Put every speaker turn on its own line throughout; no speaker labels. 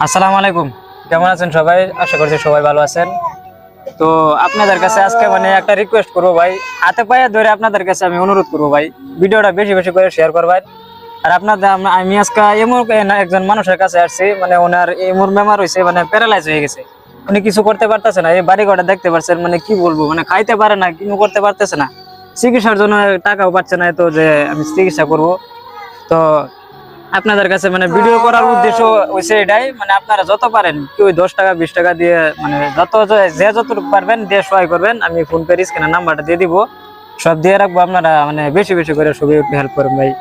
আসসালামু আলাইকুম। কেমন আছেন সবাই? আশা করছি সবাই ভালো আছেন। তো আপনাদের কাছে আজকে মানে একটা রিকোয়েস্ট করব ভাই। হাতে পায়ে ধরে আপনাদের কাছে আমি অনুরোধ করব ভাই। ভিডিওটা বেশি বেশি করে শেয়ার করবেন। আর আপনাদের আম- আজকে এমন একজন মানুষের কাছে আসছি মানে ওনার এমন বেমার হয়েছে মানে প্যারালাইজ হয়ে গেছে। উনি কিছু করতে পারতেছে না। এই বাড়ি ঘরটা দেখতে পারছেন মানে কি বলব মানে খাইতে পারে না কিছু করতে পারতেছে না। চিকিৎসার জন্য টাকাও পাচ্ছে না তো যে আমি চিকিৎসা করব। তো আপনাদের কাছে মানে ভিডিও করার উদ্দেশ্য হয়েছে এটাই মানে আপনারা যত পারেন কেউ দশ টাকা, বিশ টাকা দিয়ে মানে যত যে- যতটুকু পারবেন দিয়ে সহায় করবেন, আমি ফোন পে স্ক্যানের নাম্বারটা দিয়ে দিব। সব দিয়ে রাখব আপনারা মানে বেশি বেশি করে সবই হেল্প করবেন ভাই।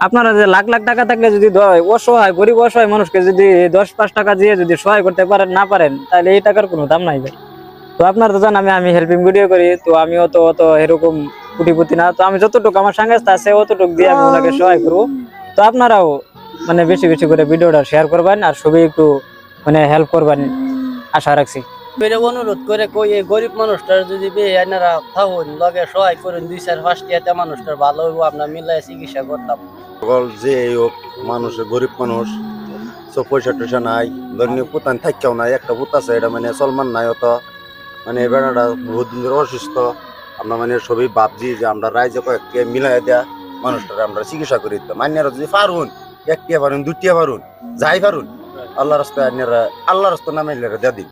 আপনারা যে লাখ লাখ টাকা থাকলে যদি অসহায়, গরিব, অসহায় মানুষকে যদি দশ, পাঁচ টাকা দিয়ে যদি সহায় করতে পারেন, না পারেন, তাহলে এই টাকার কোনো দাম নাই ভাই। তো আপনারা তো জানেন, আমি আমি হেল্পিং ভিডিও করি, তো আমিও তো অত এরকম কুটিপুতি না। তো আমি যতটুকু আমার সঙ্গে আছে, অতটুকু দিয়ে আমি ওনাকে সহায় করব। তো আপনারাও মানে বেশি বেশি করে ভিডিওটা শেয়ার করবেন আর সবই একটু মানে হেল্প করবেন আশা রাখছি।
বেড়ে অনুরোধ করে কই এই গরিব মানুষটার যদি বেআনারা থাকুন লগে সহায় করুন দুই চার পাঁচ টিয়াতে মানুষটার ভালো হইব আমরা মিলাই চিকিৎসা করতাম।
সকল যে হোক মানুষের গরিব মানুষ সব পয়সা টয়সা নাই ধরনীয় পুতান থাকেও নাই একটা পুত আছে এটা মানে সলমান নাই অত। মানে বেড়াটা বহুত দিন ধরে অসুস্থ আমরা মানে সবই ভাবছি যে আমরা রাইজে কয়েককে মিলাই দেয়া। মানুষটার আমরা চিকিৎসা করি দিতাম। আন্যারা যদি পারুন, একটিয়া পারুন, দুটিয়া পারুন, যাই পারুন আল্লাহ রাস্তায় আন্যারা আল্লাহ রাস্তা নামে দেয়া দিন।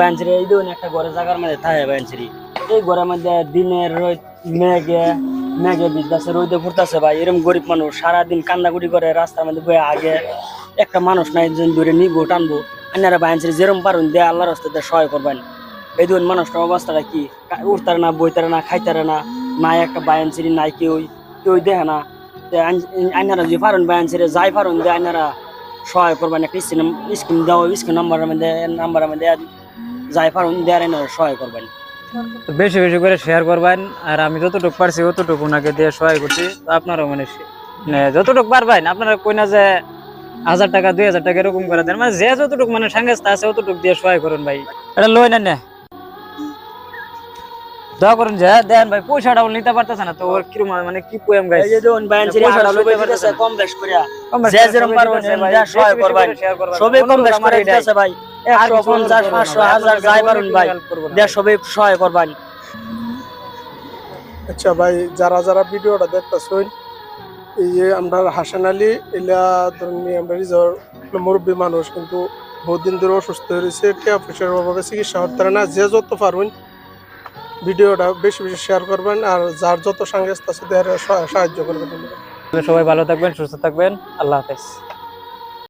ব্যাঞ্চরি এই দেখুন একটা ঘরে জায়গার মধ্যে থাকে ব্যাঞ্চরি এই ঘরের মধ্যে দিনের রোদ, মেঘে মেঘে বিদ্যাসে রোদে ফুটতেছে ভাই। এরকম গরিব মানুষ সারাদিন কান্দাকুটি করে রাস্তার মধ্যে বয়ে আগে একটা মানুষ নাই যেন ধরে নিবো, টানবো। আন্যারা ব্যাঞ্চরি যেরকম পারুন দিয়ে আল্লাহ রাস্তাতে সহায় করবেন। এই দেখুন মানুষটার অবস্থাটা কি? উঠতারে না, বইতারে না, খাইতারে না, নাই একটা বায়ানসিরি নাই কেউ কেউ দেখে না আইনারা যে যাই দিয়ে আইনারা সহায় করবেন একটা স্কিম স্কিম দেওয়া স্কিম নাম্বারের মধ্যে নাম্বারের মধ্যে যাই দিয়ে আইনারা সহায় করবেন
বেশি বেশি করে শেয়ার করবেন আর আমি যতটুকু পারছি অতটুকু ওনাকে দিয়ে সহায় করছি তো আপনারাও মানে মানে যতটুকু পারবেন আপনারা কই না যে হাজার টাকা দুই হাজার টাকা এরকম করে দেন মানে যে যতটুকু মানে সাংস্তা আছে অতটুকু দিয়ে সহায় করুন ভাই। এটা লই না। দোয়া করুন যে দেন ভাই পয়সাটাও নিতে পারতেছে না তো ওর কিরম মানে কি পোয়েম গাইছে
এই যে সবাই
পারতেছে
কম বেশ যে যেরকম পারবেন দেয়া সহায় করবেন। সবাই কম বেশ করে দিতেছে ভাই।
আর
একশো
কিছু অনুরোধ
পঞ্চাশ
করব না
পাঁচশো
ভাই,
হাজার
আপনাদের
যাই পারুন ভাই
ভাই।
সহায় করবেন।
আচ্ছা ভাই যারা যারা ভিডিওটা দেখতেছেন এই যে আমরা হাসান আলী এলা ধরুন আমরা রিজার মুরব্বী মানুষ কিন্তু বহুত দিন ধরে অসুস্থ হয়েছে টিয়া পয়সার অভাবে চিকিৎসা পারে না যে যত পারবেন ভিডিওটা বেশি বেশি শেয়ার করবেন আর যার যত সাংস্থাস আছে সাহায্য করবেন।
সবাই ভালো থাকবেন, সুস্থ থাকবেন। আল্লাহ হাফেজ।